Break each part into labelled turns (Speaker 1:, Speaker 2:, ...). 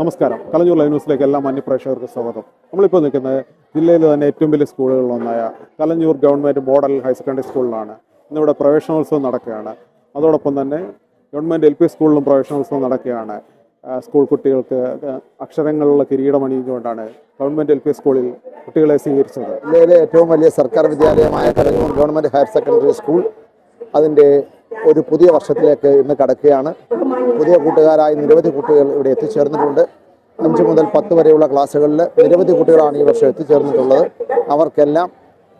Speaker 1: നമസ്കാരം. കലഞ്ഞൂർ ലൈവ് ന്യൂസിലേക്ക് എല്ലാ മാന്യപ്രേക്ഷകർക്ക് സ്വാഗതം. നമ്മളിപ്പോൾ നിൽക്കുന്നത് ജില്ലയിൽ തന്നെ ഏറ്റവും വലിയ സ്കൂളുകളിലൊന്നായ Kalanjoor government model higher secondary സ്കൂളിലാണ്. ഇന്നിവിടെ പ്രവേശനോത്സവം നടക്കുകയാണ്. അതോടൊപ്പം തന്നെ ഗവൺമെന്റ് എൽ പി സ്കൂളിലും പ്രവേശനോത്സവം നടക്കുകയാണ്. സ്കൂൾ കുട്ടികൾക്ക് അക്ഷരങ്ങളുള്ള കിരീടം അണിയിച്ചുകൊണ്ടാണ് ഗവൺമെന്റ് എൽ പി സ്കൂളിൽ കുട്ടികളെ സ്വീകരിച്ചത്.
Speaker 2: ജില്ലയിലെ ഏറ്റവും വലിയ സർക്കാർ വിദ്യാലയമായ Kalanjoor government higher secondary school അതിന്റെ ഒരു പുതിയ വർഷത്തിലേക്ക് ഇന്ന് കടക്കുകയാണ്. പുതിയ കൂട്ടുകാരായ നിരവധി കുട്ടികൾ ഇവിടെ എത്തിച്ചേർന്നിട്ടുണ്ട്. അഞ്ച് മുതൽ പത്ത് വരെയുള്ള ക്ലാസ്സുകളിൽ നിരവധി കുട്ടികളാണ് ഈ വർഷം എത്തിച്ചേർന്നിട്ടുള്ളത്. അവർക്കെല്ലാം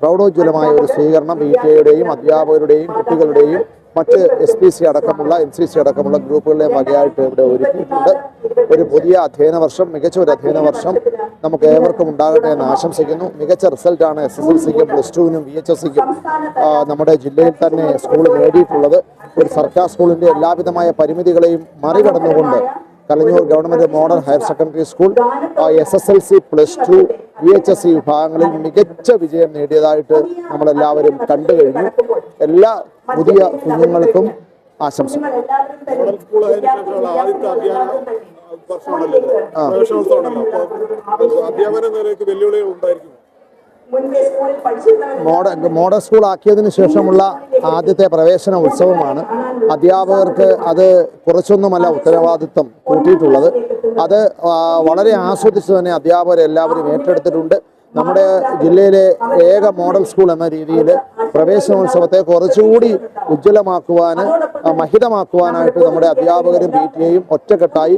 Speaker 2: പ്രൗഢോജ്വലമായ ഒരു സ്വീകരണം പി ടി എയുടെയും അധ്യാപകരുടെയും കുട്ടികളുടെയും മറ്റ് എസ് പി സി അടക്കമുള്ള എൻ സി സി അടക്കമുള്ള ഗ്രൂപ്പുകളുടെ വകയായിട്ട് ഇവിടെ ഒരുക്കിയിട്ടുണ്ട്. ഒരു പുതിയ അധ്യയന വർഷം മികച്ച ഒരു അധ്യയന വർഷം നമുക്ക് ഏവർക്കും ഉണ്ടാകട്ടെ എന്ന് ആശംസിക്കുന്നു. മികച്ച റിസൾട്ടാണ് എസ് എസ് എൽ സിക്കും പ്ലസ് ടുവിനും വി എച്ച് എസ് സിക്കും നമ്മുടെ ജില്ലയിൽ തന്നെ സ്കൂൾ നേടിയിട്ടുള്ളത്. ഒരു സർക്കാർ സ്കൂളിന്റെ എല്ലാവിധമായ പരിമിതികളെയും മറികടന്നുകൊണ്ട് Kalanjoor government model higher secondary school S S L C plus two V H S C വിഭാഗങ്ങളിൽ മികച്ച വിജയം നേടിയതായിട്ട് നമ്മളെല്ലാവരും കണ്ടു കഴിഞ്ഞു. എല്ലാ പുതിയ കുഞ്ഞുങ്ങൾക്കും ആശംസകൾ
Speaker 1: വർഷമാണല്ലോ ഇത്. പ്രവേശനോത്സവമാണല്ലോ അപ്പോൾ അധ്യാപന നിലയ്ക്ക് വെല്ലുവിളികൾ ഉണ്ടായിരിക്കും.
Speaker 2: മോഡൽ മോഡൽ സ്കൂൾ ആക്കിയതിനു ശേഷമുള്ള ആദ്യത്തെ പ്രവേശന ഉത്സവമാണ്. അധ്യാപകർക്ക് അത് കുറച്ചൊന്നുമല്ല ഉത്തരവാദിത്വം കൂട്ടിയിട്ടുള്ളത്. അത് വളരെ ആസ്വദിച്ച് തന്നെ അധ്യാപകരെല്ലാവരും ഏറ്റെടുത്തിട്ടുണ്ട്. നമ്മുടെ ജില്ലയിലെ ഏക മോഡൽ സ്കൂൾ എന്ന രീതിയിൽ പ്രവേശനോത്സവത്തെ കുറച്ചുകൂടി ഉജ്ജ്വലമാക്കുവാൻ മഹിതമാക്കുവാനായിട്ട് നമ്മുടെ അധ്യാപകരും പി ടി എയും ഒറ്റക്കെട്ടായി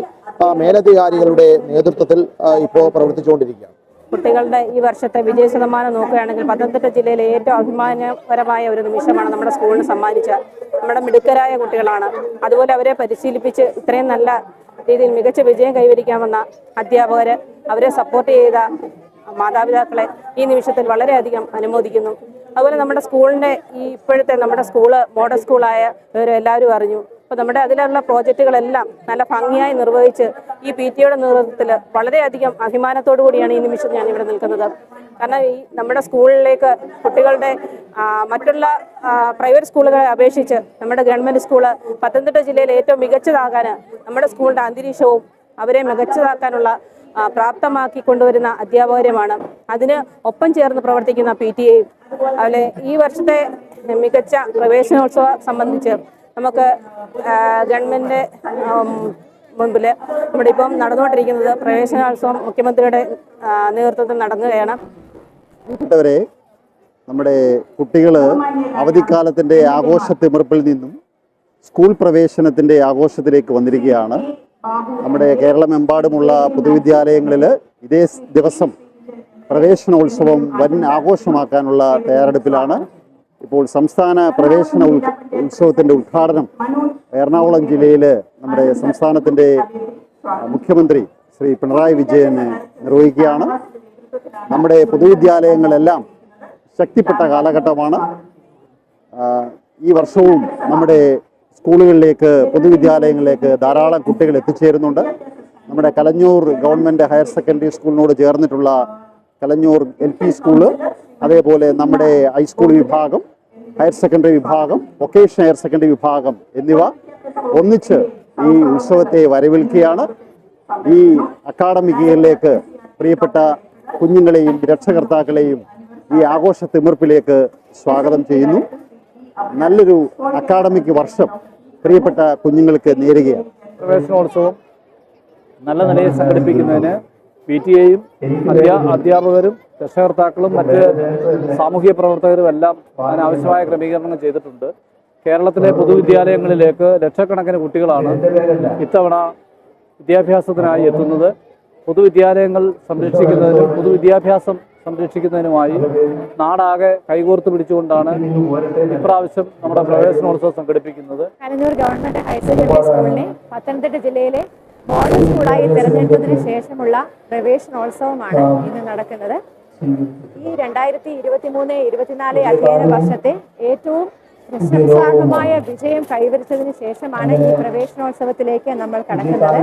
Speaker 2: മേലധികാരികളുടെ നേതൃത്വത്തിൽ ഇപ്പോൾ പ്രവർത്തിച്ചുകൊണ്ടിരിക്കുകയാണ്.
Speaker 3: കുട്ടികളുടെ ഈ വർഷത്തെ വിജയ ശതമാനം നോക്കുകയാണെങ്കിൽ പത്തനംതിട്ട ജില്ലയിലെ ഏറ്റവും അഭിമാനകരമായ ഒരു നിമിഷമാണ് നമ്മുടെ സ്കൂളിന് സമ്മാനിച്ച നമ്മുടെ മിടുക്കരായ കുട്ടികളാണ്. അതുപോലെ അവരെ പരിശീലിപ്പിച്ച് ഇത്രയും നല്ല രീതിയിൽ മികച്ച വിജയം കൈവരിക്കാമെന്ന അധ്യാപകർ അവരെ സപ്പോർട്ട് ചെയ്ത മാതാപിതാക്കളെ ഈ നിമിഷത്തിൽ വളരെയധികം അനുമോദിക്കുന്നു. അതുപോലെ നമ്മുടെ സ്കൂളിന്റെ ഈ ഇപ്പോഴത്തെ നമ്മുടെ സ്കൂൾ മോഡൽ സ്കൂളായ എല്ലാവരും അറിഞ്ഞു. അപ്പോൾ നമ്മുടെ അതിലുള്ള പ്രോജക്റ്റുകളെല്ലാം നല്ല ഭംഗിയായി നിർവഹിച്ച് ഈ പി ടി ഒയുടെ നേതൃത്വത്തിൽ വളരെയധികം അഭിമാനത്തോടു കൂടിയാണ് ഈ നിമിഷം ഞാൻ ഇവിടെ നിൽക്കുന്നത്. കാരണം ഈ നമ്മുടെ സ്കൂളിലേക്ക് കുട്ടികളുടെ മറ്റുള്ള പ്രൈവറ്റ് സ്കൂളുകളെ അപേക്ഷിച്ച് നമ്മുടെ ഗവൺമെന്റ് സ്കൂൾ പത്തനംതിട്ട ജില്ലയിൽ ഏറ്റവും മികച്ചതാകാൻ നമ്മുടെ സ്കൂളിന്റെ അന്തരീക്ഷവും അവരെ മികച്ചതാക്കാനുള്ള പ്രാപ്തമാക്കി കൊണ്ടുവരുന്ന അധ്യാപകരുമാണ്. അതിന് ഒപ്പം ചേർന്ന് പ്രവർത്തിക്കുന്ന പി ടി എയും. അതുപോലെ ഈ വർഷത്തെ മികച്ച പ്രവേശനോത്സവം സംബന്ധിച്ച് നമുക്ക് ഗവൺമെന്റ് മുൻപിൽ നമ്മുടെ ഇപ്പം നടന്നുകൊണ്ടിരിക്കുന്നത് പ്രവേശനോത്സവം മുഖ്യമന്ത്രിയുടെ നേതൃത്വത്തിൽ നടക്കുകയാണ്.
Speaker 4: നമ്മുടെ കുട്ടികൾ അവധിക്കാലത്തിന്റെ ആഘോഷ തിമിർപ്പിൽ നിന്നും സ്കൂൾ പ്രവേശനത്തിന്റെ ആഘോഷത്തിലേക്ക് വന്നിരിക്കുകയാണ്. നമ്മുടെ കേരളമെമ്പാടുമുള്ള പൊതുവിദ്യാലയങ്ങളിൽ ഇതേ ദിവസം പ്രവേശനോത്സവം വൻ ആഘോഷമാക്കാനുള്ള തയ്യാറെടുപ്പിലാണ് ഇപ്പോൾ സംസ്ഥാന പ്രവേശന ഉത്സവത്തിന്റെ ഉദ്ഘാടനം എറണാകുളം ജില്ലയിൽ നമ്മുടെ സംസ്ഥാനത്തിന്റെ മുഖ്യമന്ത്രി ശ്രീ പിണറായി വിജയന് നിർവഹിക്കുകയാണ്. നമ്മുടെ പൊതുവിദ്യാലയങ്ങളെല്ലാം ശക്തിപ്പെട്ട കാലഘട്ടമാണ്. ഈ വർഷവും നമ്മുടെ സ്കൂളുകളിലേക്ക് പൊതുവിദ്യാലയങ്ങളിലേക്ക് ധാരാളം കുട്ടികൾ എത്തിച്ചേരുന്നുണ്ട്. നമ്മുടെ കലഞ്ഞൂർ ഗവൺമെന്റ് ഹയർ സെക്കൻഡറി സ്കൂളിനോട് ചേർന്നിട്ടുള്ള കലഞ്ഞൂർ എൽ പി സ്കൂൾ അതേപോലെ നമ്മുടെ ഹൈസ്കൂൾ വിഭാഗം ഹയർ സെക്കൻഡറി വിഭാഗം വൊക്കേഷണൽ ഹയർ സെക്കൻഡറി വിഭാഗം എന്നിവ ഒന്നിച്ച് ഈ ഉത്സവത്തെ വരവേൽക്കുകയാണ്. ഈ അക്കാഡമിക് ഇയറിലേക്ക് പ്രിയപ്പെട്ട കുഞ്ഞുങ്ങളെയും രക്ഷകർത്താക്കളെയും ഈ ആഘോഷ തിമിർപ്പിലേക്ക് സ്വാഗതം ചെയ്യുന്നു. നല്ലൊരു അക്കാഡമിക് വർഷം പ്രിയപ്പെട്ട കുഞ്ഞുങ്ങൾക്ക് നേരുകയാണ്.
Speaker 5: പ്രവേശനോത്സവം നല്ല നിലയിൽ സംഘടിപ്പിക്കുന്നതിന് പി ടി എയും അധ്യാ അധ്യാപകരും രക്ഷകർത്താക്കളും മറ്റ് സാമൂഹിക പ്രവർത്തകരും എല്ലാം അതിനാവശ്യമായ ക്രമീകരണങ്ങൾ ചെയ്തിട്ടുണ്ട്. കേരളത്തിലെ പൊതുവിദ്യാലയങ്ങളിലേക്ക് ലക്ഷക്കണക്കിന് കുട്ടികളാണ് ഇത്തവണ വിദ്യാഭ്യാസത്തിനായി എത്തുന്നത്. പൊതുവിദ്യാലയങ്ങൾ സംരക്ഷിക്കുന്നതിനും പൊതുവിദ്യാഭ്യാസം സംരക്ഷിക്കുന്നതിനുമായി നാടാകെ കൈകോർത്ത് പിടിച്ചുകൊണ്ടാണ് ഇപ്രാവശ്യം നമ്മുടെ പ്രവേശനോത്സവം സംഘടിപ്പിക്കുന്നത്.
Speaker 6: ഗവൺമെന്റ് ഹയർ സെക്കൻഡറി സ്കൂളിനെ പത്തനംതിട്ട ജില്ലയിലെ മോഡൽ സ്കൂളായി തിരഞ്ഞെടുത്തതിന് ശേഷമുള്ള പ്രവേശനോത്സവമാണ് ഇന്ന് നടക്കുന്നത്. ഈ രണ്ടായിരത്തി ഇരുപത്തി മൂന്ന് ഇരുപത്തിനാല് അധ്യയന വർഷത്തെ ഏറ്റവും പ്രശംസാർഹമായ വിജയം കൈവരിച്ചതിന് ശേഷമാണ് ഈ പ്രവേശനോത്സവത്തിലേക്ക് നമ്മൾ കടക്കുന്നത്.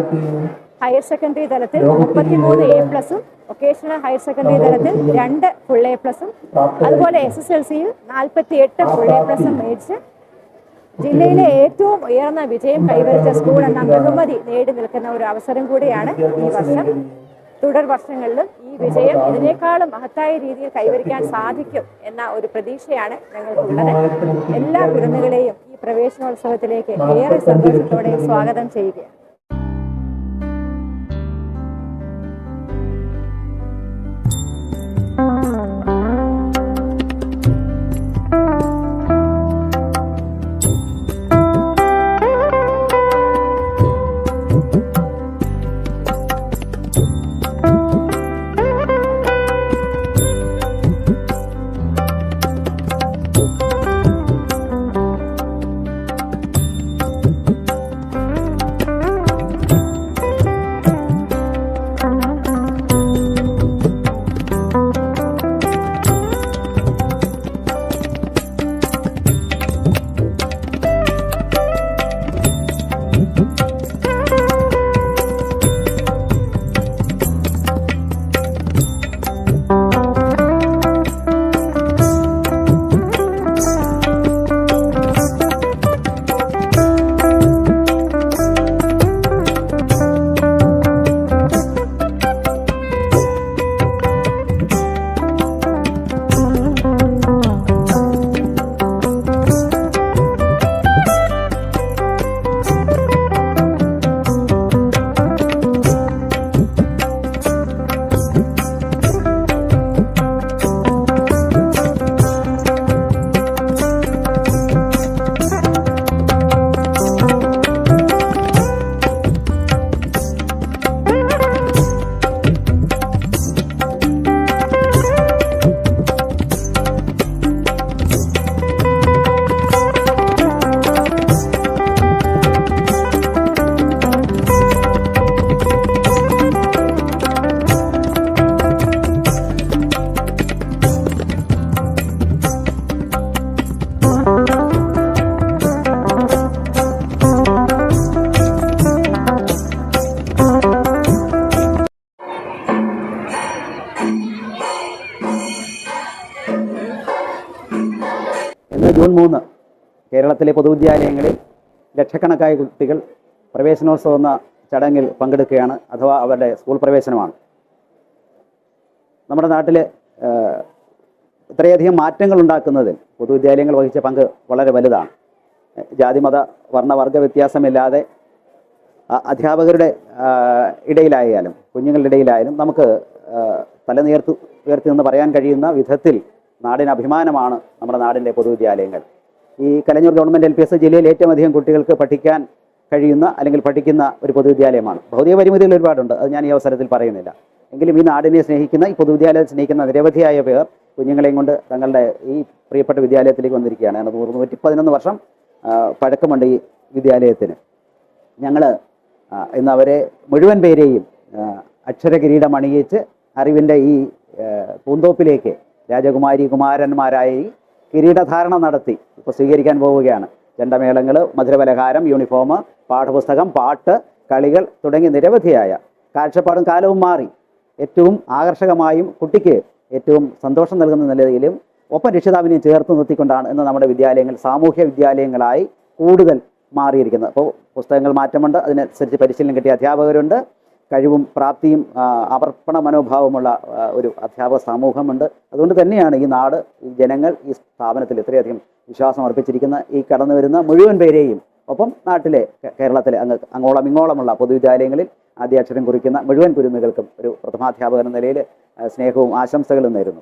Speaker 6: ഹയർ സെക്കൻഡറി തലത്തിൽ മുപ്പത്തിമൂന്ന് എ പ്ലസും വൊക്കേഷണൽ ഹയർ സെക്കൻഡറി തലത്തിൽ രണ്ട് ഫുൾ എ പ്ലസും അതുപോലെ എസ് എസ് എൽ സിയിൽ നാൽപ്പത്തി എട്ട് ഫുൾ എ പ്ലസും മേടിച്ച് ജില്ലയിലെ ഏറ്റവും ഉയർന്ന വിജയം കൈവരിച്ച സ്കൂൾ എന്ന ബഹുമതി നേടി നിൽക്കുന്ന ഒരു അവസരം കൂടിയാണ് ഈ വർഷം. തുടർ വർഷങ്ങളിലും ഈ വിജയം ഇതിനേക്കാളും മഹത്തായ രീതിയിൽ കൈവരിക്കാൻ സാധിക്കും എന്ന ഒരു പ്രതീക്ഷയാണ് ഞങ്ങൾക്കുള്ളത്. എല്ലാ കുരുന്നുകളെയും ഈ പ്രവേശനോത്സവത്തിലേക്ക് ഏറെ സന്തോഷത്തോടെ സ്വാഗതം ചെയ്യുകയാണ്.
Speaker 7: ജൂൺ മൂന്ന് കേരളത്തിലെ പൊതുവിദ്യാലയങ്ങളിൽ ലക്ഷക്കണക്കായ കുട്ടികൾ പ്രവേശനോത്സവം എന്ന ചടങ്ങിൽ പങ്കെടുക്കുകയാണ് അഥവാ അവരുടെ സ്കൂൾ പ്രവേശനമാണ്. നമ്മുടെ നാട്ടിൽ ഇത്രയധികം മാറ്റങ്ങൾ ഉണ്ടാക്കുന്നതിൽ പൊതുവിദ്യാലയങ്ങൾ വഹിച്ച പങ്ക് വളരെ വലുതാണ്. ജാതിമത വർണവർഗ വ്യത്യാസമില്ലാതെ അധ്യാപകരുടെ ഇടയിലായാലും കുഞ്ഞുങ്ങളുടെ ഇടയിലായാലും നമുക്ക് തലനീർത്ത് തല നീർത്ത് ഉയർത്തി നിന്ന് പറയാൻ കഴിയുന്ന വിധത്തിൽ നാടിന് അഭിമാനമാണ് നമ്മുടെ നാടിന്റെ പൊതുവിദ്യാലയങ്ങൾ. ഈ Kalanjoor government L P S ജില്ലയിൽ ഏറ്റവും അധികം കുട്ടികൾക്ക് പഠിക്കാൻ കഴിയുന്ന അല്ലെങ്കിൽ പഠിക്കുന്ന ഒരു പൊതുവിദ്യാലയമാണ്. ഭൗതിക പരിമിതികൾ ഒരുപാടുണ്ട് അത് ഞാൻ ഈ അവസരത്തിൽ പറയുന്നില്ല. എങ്കിലും ഈ നാടിനെ സ്നേഹിക്കുന്ന ഈ പൊതുവിദ്യാലയത്തെ സ്നേഹിക്കുന്ന നിരവധിയായ പേർ കുഞ്ഞുങ്ങളെയും കൊണ്ട് തങ്ങളുടെ ഈ പ്രിയപ്പെട്ട വിദ്യാലയത്തിലേക്ക് വന്നിരിക്കുകയാണ്. നൂറ് നൂറ്റി പതിനൊന്ന് വർഷം പഴക്കമുണ്ട് ഈ വിദ്യാലയത്തിന്. ഞങ്ങൾ ഇന്ന് അവരെ മുഴുവൻ പേരെയും അക്ഷര കിരീടം അണിയിച്ച് അറിവിന്റെ ഈ പൂന്തോപ്പിലേക്ക് രാജകുമാരി കുമാരന്മാരായി കിരീടധാരണം നടത്തി. ഇപ്പോൾ സ്വീകരിക്കാൻ പോവുകയാണ്. ചെണ്ടമേളങ്ങൾ മധുരപലഹാരം യൂണിഫോം പാഠപുസ്തകം പാട്ട് കളികൾ തുടങ്ങി നിരവധിയായ കാഴ്ചപ്പാടും കാലവും മാറി. ഏറ്റവും ആകർഷകമായും കുട്ടിക്ക് ഏറ്റവും സന്തോഷം നൽകുന്ന നിലയിലും ഒപ്പം രക്ഷിതാവിനെയും ചേർത്ത് നിർത്തിക്കൊണ്ടാണ് ഇന്ന് നമ്മുടെ വിദ്യാലയങ്ങൾ സാമൂഹ്യ വിദ്യാലയങ്ങളായി കൂടുതൽ മാറിയിരിക്കുന്നത്. അപ്പോൾ പുസ്തകങ്ങൾ മാറ്റമുണ്ട്. അതിനനുസരിച്ച് പരിശീലനം കിട്ടിയ അധ്യാപകരുണ്ട്. കഴിവും പ്രാപ്തിയും അർപ്പണ മനോഭാവമുള്ള ഒരു അധ്യാപക സമൂഹമുണ്ട്. അതുകൊണ്ട് തന്നെയാണ് ഈ നാട് ഈ ജനങ്ങൾ ഈ സ്ഥാപനത്തിൽ ഇത്രയധികം വിശ്വാസം അർപ്പിച്ചിരിക്കുന്ന ഈ കടന്നു വരുന്ന മുഴുവൻ പേരെയും ഒപ്പം നാട്ടിലെ കേരളത്തിലെ അങ്ങ് അങ്ങോളം ഇങ്ങോളമുള്ള പൊതുവിദ്യാലയങ്ങളിൽ ആദ്യാക്ഷരം കുറിക്കുന്ന മുഴുവൻ കുരുന്നുകൾക്കും ഒരു പ്രഥമാധ്യാപകൻ എന്ന നിലയിൽ സ്നേഹവും ആശംസകളും നേരുന്നു.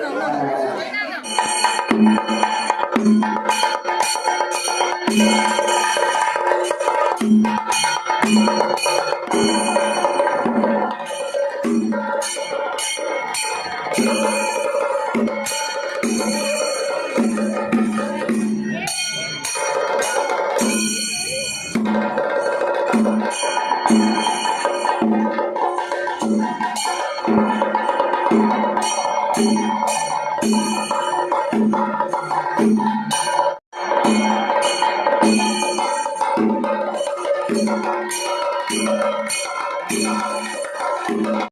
Speaker 8: Thank you.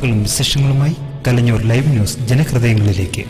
Speaker 8: വാർത്തകളും വിശേഷങ്ങളുമായി കലഞ്ഞൂർ ലൈവ് ന്യൂസ് ജനഹൃദയങ്ങളിലേക്ക്.